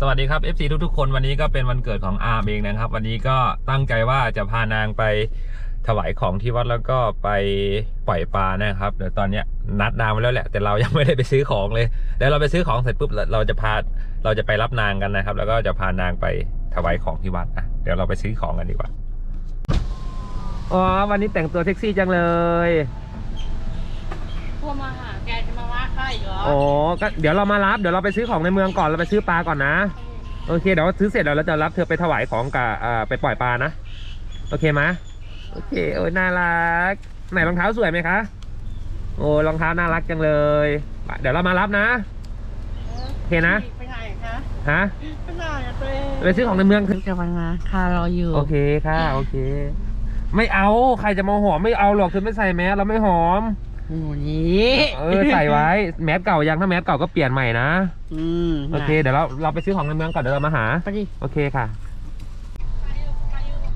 สวัสดีครับ FC ทุกๆคนวันนี้ก็เป็นวันเกิดของอาร์มเองนะครับ วันนี้ก็ตั้งใจว่าจะพานางไปถวายของที่วัดแล้วก็ไปปล่อยปลานะครับเดี๋ยวตอนเนี้ยนัดนางไว้แล้วแหละ แต่เรายังไม่ได้ไปซื้อของเลยเดี๋ยวเราไปซื้อของเสร็จปุ๊บเราเราจะพาเราจะไปรับนางกันนะครับ แล้วก็จะพานางไปถวายของที่วัดอะเดี๋ยวเราไปซื้อของกันดีกว่าอ๋อวันนี้แต่งตัวเซ็กซี่จังเลย พวกมาหาแกจะมาว่าข้าอีกเหรอ อ๋อก็เดี๋ยวเรามารับเดี๋ยวเราไปซื้อของในเมืองก่อนเราไปซื้อปลาก่อนนะ โอเคเดี๋ยวซื้อเสร็จแล้วเราจะรับเธอไปถวายของกับอ่าไปปล่อยปลานะ โอเคไหมโอเคโอ้ยน่ารัก ไหนรองเท้าสวยไหมคะ โอ้รองเท้าน่ารักจังเลยเดี๋ยวเรามารับนะ โอเคนะ ไปไหนคะฮะไปไหนอะตัวเองไปซื้อของในเมือง จะมามาคารออยู่ โอเคค่ะ โอเค ไม่เอาใครจะมาหอมไม่เอาหรอกเธอไม่ใส่แมสเราไม่หอม หนูนี้เออใส่ไว้ แมสเก่ายังถ้าแมสเก่าก็เปลี่ยนใหม่นะอืมโอเคเดี๋ยวเราเราไปซื้อของในเมืองก่อนเดี๋ยวเรามาหาไปดิโอเคค่ะ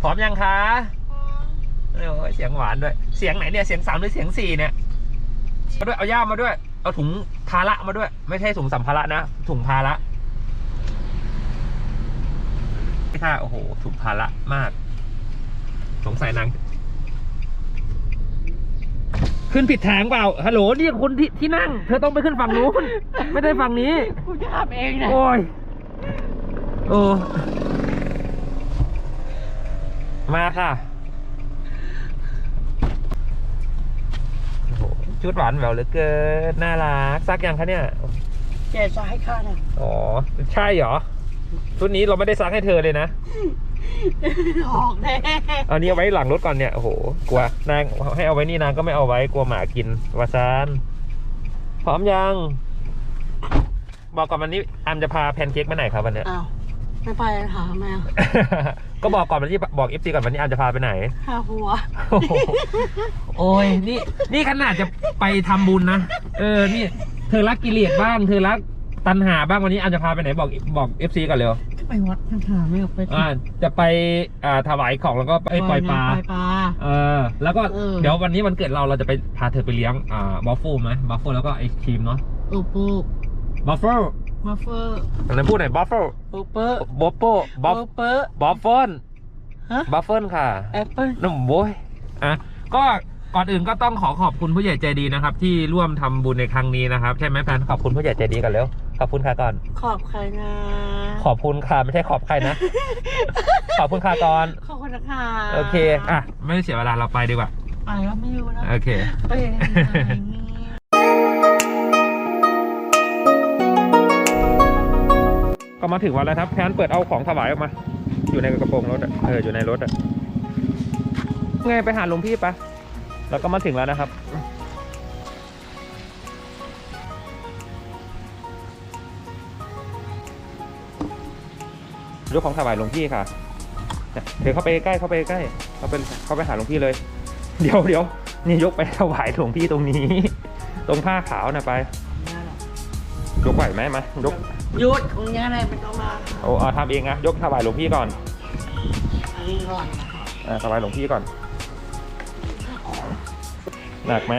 พร้อมยังคะโอ้ยเสียงหวานด้วย เสียงไหนเนี่ย เสียงสามหรือเสียงสี่เนี่ย มาด้วย เอาย่ามมาด้วย เอาถุงภาระมาด้วย ไม่ใช่ถุงสัมภาระนะ ถุงภาระนี่ค่ะ โอ้โห ถุงภาระมาก สงสัยนาง ขึ้นผิดทางเปล่า ฮัลโหลนี่คนที่ที่นั่ง เธอต้องไปขึ้นฝั่งนู้น ไม่ได้ฝั่งนี้ กูจะทำเองนะโอ้ย โอ้ มาค่ะโอ้โหชุดหวานแหววเหลือเกิน น่ารัก ซักยังคะเนี่ย แกจะให้ข้าน่ะอ๋อ ใช่เหรอ ชุดนี้เราไม่ได้ซักให้เธอเลยนะ ออกแน่เอานี้เอาไว้หลังรถก่อนเนี่ย โอ้โห กลัวนางให้เอาไว้นี่นางก็ไม่เอาไว้ กลัวหมากินวาซาน พร้อมยัง บอกก่อนวันนี้อามจะพาแพนเค้กไปไหนครับวันเนี้ย อ้าวไม่ไปหาแมวก็บอกก่อนวันที่บอกเอฟซีก่อนวันนี้อามจะพาไปไหน หาหัว โอ้โหโอ้ยนี่ นี่ขนาดจะไปทำบุญนะ เออ นี่ เธอรักกิเลสบ้าง เธอรัก ตัณหาบ้างวันนี้อามจะพาไปไหนบอกบอกเอฟซีก่อนเร็วไปวัดทางหาไม่ออกไปอ่าจะไปอ่าถวายของแล้วก็ไปปล่อยปลาปล่อยปลาเออแล้วก็เออเดี๋ยววันนี้วันเกิดเราเราจะไปพาเธอไปเลี้ยงอ่าบัฟเฟิลไหมบัฟเฟิลแล้วก็ไอศครีมเนาะอูปูบัฟเฟิลมาเฟอร์อันนั้นพูดหน่อยบัฟเฟิลอูเปอร์บัฟเฟิลบัฟอูเปอร์บัฟเฟิลฮะบัฟเฟิลค่ะแอปเปิ้ลนุ่มโว้ยอะก็ก่อนอื่นก็ต้องขอขอบคุณผู้ใหญ่ใจดีนะครับ ที่ร่วมทำบุญในครั้งนี้นะครับ ใช่ไหมแฟนขอบคุณผู้ใหญ่ใจดีกันแล้ว ขอบคุณค่ะก่อน ขอบใครนะ ขอบคุณค่ะไม่ใช่ขอบใครนะ ขอบคุณค่ะก่อน ขอบคุณนะคะโอเค อะ ไม่เสียเวลาเราไปดีกว่าไปแล้วไม่รู้นะโอเค ไปยังไงเนี่ยก็มาถึงวันแล้วครับแพนเปิดเอาของถวายออกมา อยู่ในกระโปรงรถอะเอออยู่ในรถอะไงไปหาหลวงพี่ปะแล้วก็มาถึงแล้วนะครับ ยกของถวายหลวงพี่ค่ะเนี่ยเดี๋ยวเข้าไปใกล้เข้าไปใกล้เข้าไปเข้าไปหาหลวงพี่เลย เดี๋ยวเดี๋ยวนี่ยกไปถวายหลวงพี่ตรงนี้ ตรงผ้าขาวนะไปยกไหวไหมมายกหยุดของยังไงไม่ต้องมาโอ้เอาทำเองนะยกถวายหลวงพี่ก่อนอันนี้ก่อนนะคะอ่าถวายหลวงพี่ก่อนหนักไหม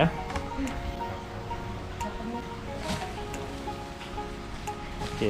โอเค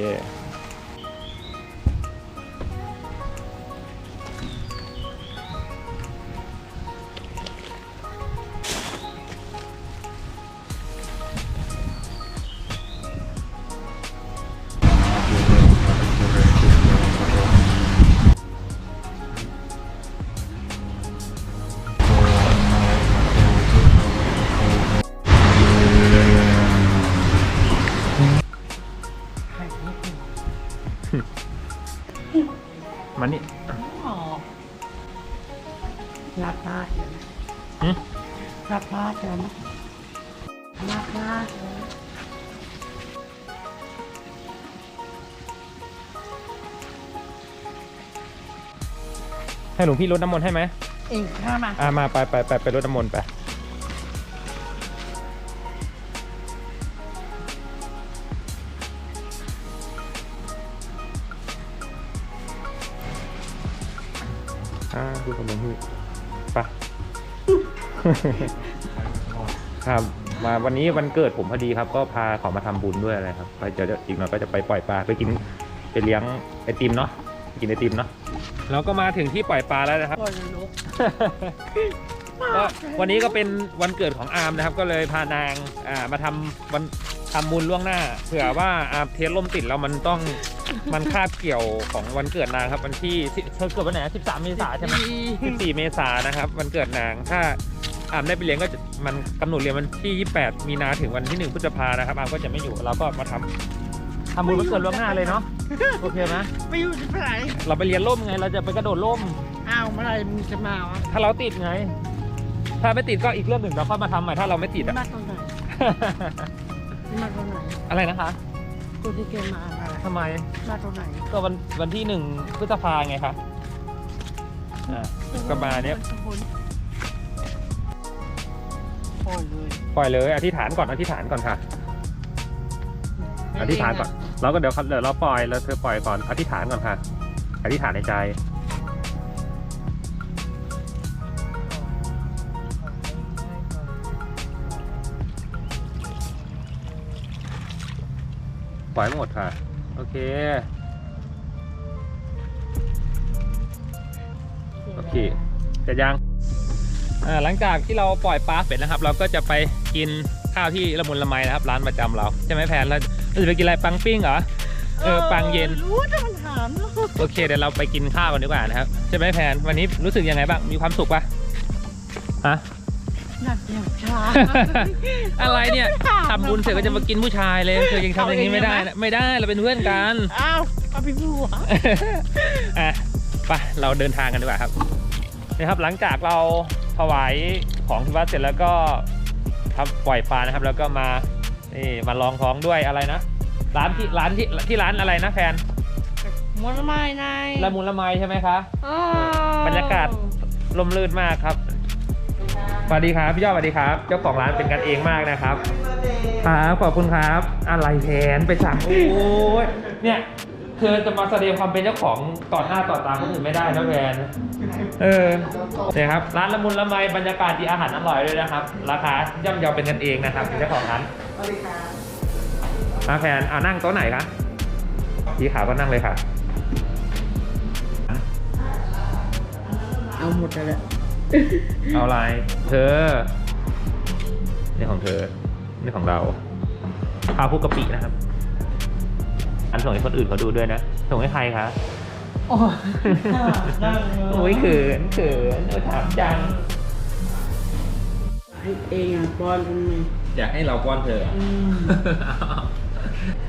รับพลาดเลยนะหึรับพลาดเลยนะรับพลาดเลยให้หลวงพี่รดน้ำมนต์ให้ไหมเองข้ามาอ่ามาไปไปไปไปรดน้ำมนต์ไป อ่าดูกับหลวงพี่ไป ครับมาวันนี้วันเกิดผมพอดีครับ ก็พาเขอมาทำบุญด้วยอะไรครับไปเดี๋ยวอีกหน่อยก็จะไปปล่อยปลาไปกินไปเลี้ยงไอติมเนาะกินไอติมเนาะเราก็มาถึงที่ปล่อยปลาแล้วนะครับปล่อยนกก็วันนี้ก็เป็นวันเกิดของอาร์มนะครับ ก็เลยพานางอ่ามาทำวัน ทำบุญล่วงหน้าเผื่อว่าอาร์มเทสล่มติดแล้วมันต้องมันคาบเกี่ยวของวันเกิดนางครับ วันที่สิเธอเกิดวันไหนสิบสามเมษาใช่ไหมสิบสี่เมษานะครับ วันเกิดนางถ้าอาร์มได้ไปเรียนก็จะมันกำหนดเรียนวันที่ยี่แปดมีนาถึงวันที่หนึ่งพฤษภานะครับอาร์มก็จะไม่อยู่เราก็มาทำทำบุญวันเกิดล่วงหน้าเลยเนาะโอเคไหมไม่อยู่ที่ไหนเราไปเรียนล่มไงเราจะไปกระโดดล่มอ้าวเมื่อไหรมึงจะมาวะถ้าเราติดไง ถ้าไม่ติดก็อีกเรื่องหนึ่งเราค่อยมาทำใหม่ถ้าเราไม่ติดอะ มาตรงไหนมาตรงไหนอะไรนะคะกูที่เกมมาอะไรทำไมมาตรงไหนก็วันวันที่หนึ่งพฤษภาไงคะอ่าก็มาเนี้ยโอ้ยเลยปล่อยเลยอธิษฐานก่อนอธิษฐานก่อนค่ะ อธิษฐานก่อนเราก็เดี๋ยวครับเดี๋ยวเราปล่อยแล้วเธอปล่อยก่อนอธิษฐานก่อนค่ะ อธิษฐานในใจ ปล่อยหมดค่ะ โอเค โอเคเสร็จยังอ่าหลังจากที่เราปล่อยปลาเสร็จนะครับ เราก็จะไปกินข้าวที่ละมุนละไมนะครับ ร้านประจำเราใช่ไหมแพนเราเราจะไปกินอะไรปังปิ้งเหรอเออปังเย็นรู้แต่มันถามเนอะโอเคเดี๋ยวเราไปกินข้าวกันดีกว่านะครับใช่ไหมแพนวันนี้รู้สึกยังไงบ้างมีความสุขปะฮะ หนักอย่างชาอะไรเนี่ยทำบุญเสร็จก็จะมากินผู้ชายเลยเธอยังทำอย่างนี้ไม่ได้นะไม่ได้เราเป็นเพื่อนกันอ้าวเอาไปผัวอะไปเราเดินทางกันดีกว่าครับนะครับ หลังจากเราถวายของที่วัดเสร็จแล้วก็ทำปล่อยปลานะครับ แล้วก็มานี่มาลองท้องด้วยอะไรนะร้านที่ร้านที่ที่ร้านอะไรนะแฟนมดไม่นายละมุนละไมใช่ไหมคะอ้าวบรรยากาศลมลื่นมากครับส วัสดีครับพี่ยอดสวัสดีครับ เจ้าของร้านเป็นกันเองมากนะครับครับขอบคุณครับ อะไรแทนไปสั่งโอ้ยเนี่ยเธอจะมาแสดงความเป็นเจ้าของต่อหน้าต่อตาคนอื่นไม่ได้นะแฟนเออเนี่ยครับร้านละมุนละไมบรรยากาศดีอาหารอร่อยด้วยนะครับ ราคาย่อมเยาเป็นกันเองนะครับเป็นเจ้าของร้านมาแฟนอ่านั่งโต๊ะไหนคะสีขาวก็นั่งเลยค่ะ เอาหมดเลย เอาอะไร เธอ นี่ของเธอ นี่ของเราข้าวพุกกะปินะครับ อันส่งให้คนอื่นเขาดูด้วยนะ ส่งให้ใครคะโอ้ยนั่งเลยโอ้ยเขินเขินเออถามจังให้เองอะป้อนทำไมอยากให้เราป้อนเธออืม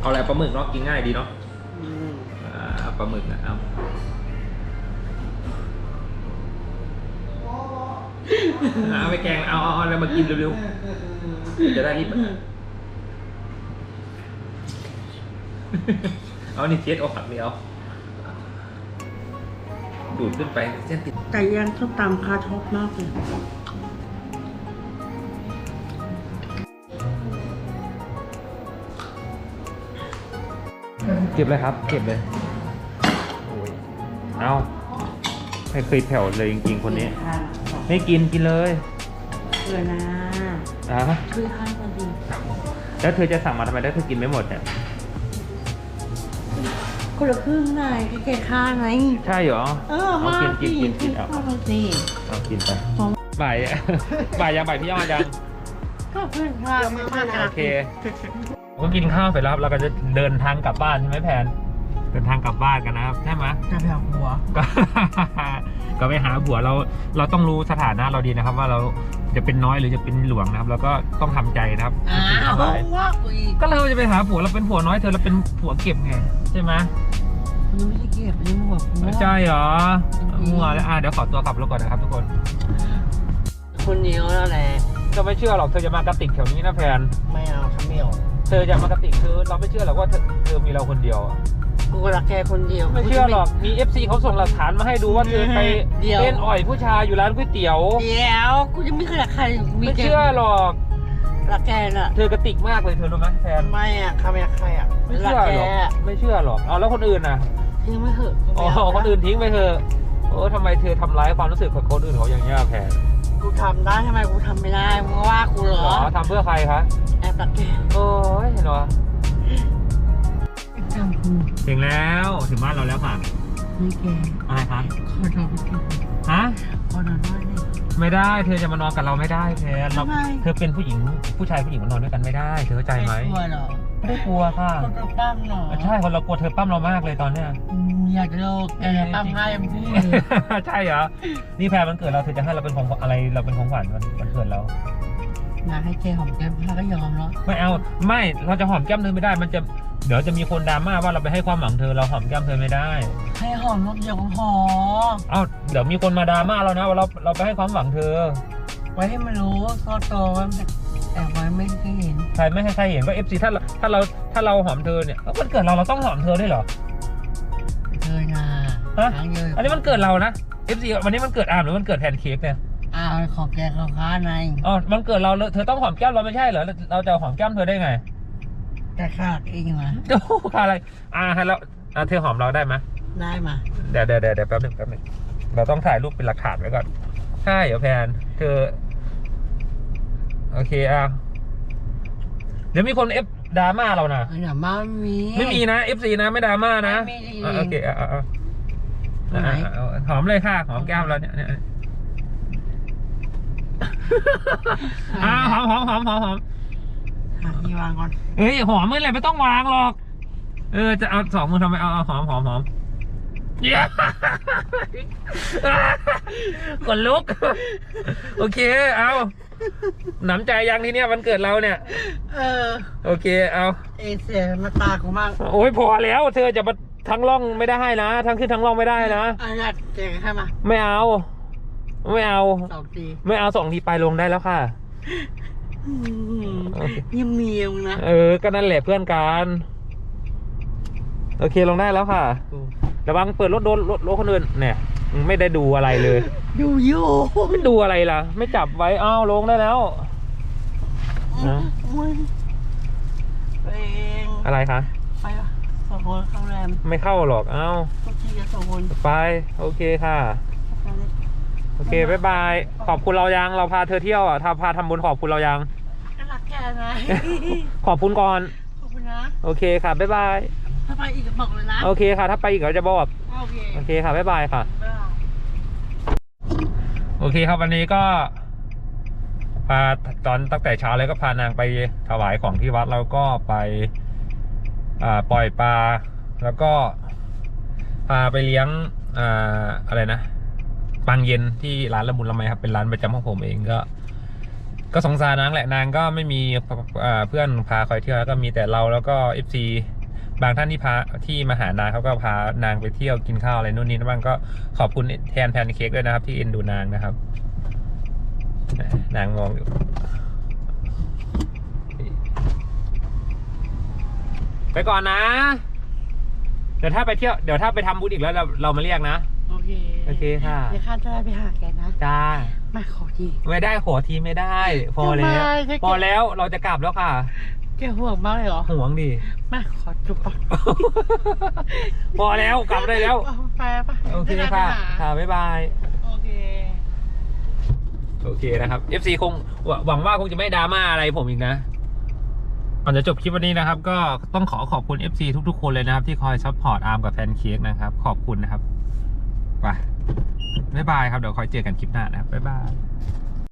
เอาอะไรปลาหมึกเนาะกินง่ายดีเนาะอืมอ่าปลาหมึกนะเอา เอาไปแกงเอาเอาเอาอะไรมากินเร็วๆ จะได้รีบเอานี่เช็ดออกหักเดียว ดูดขึ้นไปเส้นติดไก่ย่างส้มตำคาชอบมากเลยเก็บเลยครับ เก็บเลยโอ้ยเอาไม่เคยแผ่วเลยจริงๆคนนี้ ไม่กินกินเลยเพื่อนะอะช่วยข้างกันดีแล้วเธอจะสั่งมาทำไมถ้าเธอกินไม่หมดเนี่ยคนละครึ่งไงแค่แค่ข้างไงใช่เหรอเออเอามากินกินกินกินเอาข้าวมาสิเอากินไปของบ่ายบ่ายยังบ่ายพี่ยอดยังก็เพื่อนข้างไม่มาโอเคก็กินข้าวเสร็จแล้วครับเราก็จะเดินทางกลับบ้านใช่ไหมแพนเดินทางกลับบ้านกันนะครับใช่ไหมจะแบบหัว ก็ก็ไปหาผัวเราเราต้องรู้สถานะเราดีนะครับ ว่าเราจะเป็นน้อยหรือจะเป็นหลวงนะครับ แล้วก็ต้องทำใจนะครับอ้าวว่ากูอีกก็เราจะไปหาผัวเราเป็นผัวน้อยเธอเราเป็นผัวเก็บไงใช่ไหมมันไม่ได้เก็บนี่หัวกูใช่เหรอมัวแล้วอะเดี๋ยวขอตัวกลับรถก่อนนะครับทุกคน คนเดียวแล้วแหละก็ไม่เชื่อหรอกเธอจะมากระติกแถวนี้นะแพนไม่เอาขมิ้วเธอจะมากระติกคือเราไม่เชื่อหรอกว่าเธอเธอมีเราคนเดียว กูรักแกคนเดียว ไม่เชื่อหรอก มี FC เขาส่งหลักฐานมาให้ดูว่าเธอไปเดี๋ยวเล่นอ่อยผู้ชายอยู่ร้านก๋วยเตี๋ยว เดี๋ยวกูจะไม่เคยรักใครไม่เชื่อหรอก รักแกน่ะเธอกระติกมากเลยเธอรู้ไหมแพนไม่อะข้าไม่รักใครอะไม่เชื่อหรอกรักแกไม่เชื่อหรอก เอาแล้วคนอื่นน่ะ ทิ้งไม่เหอะอ๋อ คนอื่นทิ้งไปเถอะโอ้ทำไมเธอทำร้ายความรู้สึกของคนอื่นเขาอย่างนี้ยแพนกูทำได้ทำไมกูทำไม่ได้มึงว่ากูเหรหรออทำเพื่อใครคะ แอบรักแก โอ้ยเห็นเหรอจำอืม ถึงแล้วถึงบ้านเราแล้วค่ะนี่แกอะไรคะขอนอนด้วยฮะขอนอนด้วยนี่ไม่ได้เธอจะมานอนกับเราไม่ได้แพนเราทำไม เธอเป็นผู้หญิงผู้ชายผู้หญิงมานอนด้วยกันไม่ได้ เธอเข้าใจไหมกลัวเหรอไม่ได้กลัวค่ะ คนจะปั้มเหรอใช่คนเรากลัวเธอปั้มเรามากเลยตอนเนี้ย อืมอยากจะโลกแกจะปั้มง่ายยังพูดเลยใช่เหรอ นี่แพรมันเกิดเราเธอจะให้เราเป็นของอะไรเราเป็นของขวัญวันวันเกิดเรา งานให้เจหอมแก้มพาก็ยอมแล้วไม่เอาไม่เราจะหอมแก้มเธอไม่ได้ มันจะเดี๋ยวจะมีคนดราม่าว่าเราไปให้ความหวังเธอเราหอมแก้มเธอไม่ได้ให้หอมรอบเดียวก็พอเอ้าเดี๋ยวมีคนมาดราม่าเรานะว่าเราเราไปให้ความหวังเธอ ไว้ให้มันรู้ก็โตว่ามันแต่ไว้ไม่เคยเห็นใครไม่ให้ใครเห็นว่าเอฟซีถ้าเราถ้าเราถ้าเราหอมเธอเนี่ยเอ้าวันเกิดเราเราต้องหอมเธอด้วยเหรอเคยนะฮะครั้งเดียวอันนี้มันเกิดเรานะเอฟซีวันนี้มันเกิดอาร์มหรือมันเกิดแพนเค้กเนี่ย อ้าวขอแกเขาค้าในอ๋อมันเกิดเราเลยเธอต้องหอมแก้มเราไม่ใช่เหรอเราจะหอมแก้มเธอได้ไงแต่ขาดเองนะโอ้โหอะไรอ่าให้เราอ่าเธอหอมเราได้ไหมได้มาเดี๋ยวเดี๋ยวเดี๋ยวเดี๋ยวแป๊บหนึงแป๊บหนึงเราต้องถ่ายรูปเป็นหลักฐานไว้ก่อนใช่เหรอแพนเธอ โอเคอะเดี๋ยวมีคนเอฟดราม่าเรานะเออหนามาไม่มี ไม่มีนะเอฟซีนะไม่ดราม่านะไม่มี อะโอเคอะอะอะตรงไหนอะอะหอมเลยค่ะหอมแก้มเราเนี่ยเนี่ย อ่าหอมหอมหอมหอมหอมหาที่วางก่อนเฮ้ยหอมเมื่อไรไม่ต้องวางหรอก เออจะเอาสองมือทำไมเอาเอาหอมหอมหอมเย้กดลุก โอเค เอาหนำใจยังทีเนี้ยวันเกิดเราเนี่ย เออ โอเค เอา เอเสียมาตาของมังโอ้ยพอแล้ว เธอจะมาทั้งร่องไม่ได้นะ ทั้งขึ้นทั้งร่องไม่ได้นะอันนี้แกให้มไม่เอา ไม่เอา สองทีไม่เอาสองทีไปลงได้แล้วค่ะ อืมโอเคเยี่ยมเมียมนะเออ ก็นั่นแหละเพื่อนกัน โอเคลงได้แล้วค่ะระวังเปิดรถโดนรถรถคนอื่นเนี่ย ไม่ได้ดูอะไรเลย อยู่อยู่ไม่ดูอะไรล่ะ ไม่จับไว้อ้าวลงได้แล้ว นะมึงไปเองอะไรคะ ไปอะสองคนเข้าแรมไม่เข้าหรอกอ้าวทุกทีจะสองคนไป โอเคค่ะ โอเคบายบาย ขอบคุณเรายัง เราพาเธอเที่ยวอะถ้าพาทำบุญขอบคุณเรายัง ก็รักแกนะขอบคุณก่อน ขอบคุณนะ โอเคค่ะบ๊ายบาย ถ้าไปอีกก็บอกเลยนะ โอเคค่ะ ถ้าไปอีกเราจะบอก โอเคโอเคค่ะบ๊ายบายค่ะ บ๊ายบาย โอเคครับวันนี้ก็ พาตอนตั้งแต่เช้าเลยก็พานางไปถวายของที่วัดแล้วก็ไปอ่าปล่อยปลาแล้วก็พาไปเลี้ยงอ่าอะไรนะ ปังเย็นที่ร้านละมุนละไมครับเป็นร้านประจำของผมเองก็ ก็สงสารนางแหละนางก็ไม่มีเพื่อนพาคอยเที่ยวแล้วก็มีแต่เราแล้วก็เอฟซีบางท่านที่พาที่มาหานางเขาก็พานางไปเที่ยวกินข้าวอะไรนู่นนี่นั่นบ้างก็ขอบคุณแทนแพนเค้กด้วยนะครับที่เอ็นดูนางนะครับ นางมองอยู่ไปก่อนนะ เดี๋ยวถ้าไปเที่ยว เดี๋ยวถ้าไปทำบุญอีกแล้วเราเรามาเรียกนะ เคโอเคค่ะ เดี๋ยวข้าจะได้ไปหาแกนะ จ้า มาขอที ไม่ได้ขอทีไม่ได้ พอแล้ว ทำไมถ้าเกิดพอแล้วเราจะกลับแล้วค่ะ แกห่วงมากเลยเหรอ ห่วงดิ มาขอจุ๊บปะพอแล้วกลับได้แล้ว เอาไปปะโอเคจะได้ไปค่ะหาค่ะ บ๊ายบาย โอเค โอเคนะครับ FC คงหวหวังว่าคงจะไม่ดราม่าอะไรผมอีกนะก่อนจะจบคลิปวันนี้นะครับ ก็ต้องขอขอบคุณ FC ทุกๆ คนเลยนะครับ ที่คอยซัพพอร์ตอาร์มกับแฟนเค้กนะครับ ขอบคุณนะครับ ไปบ๊ายบายครับ เดี๋ยวคอยเจอกันคลิปหน้านะครับบ๊ายบาย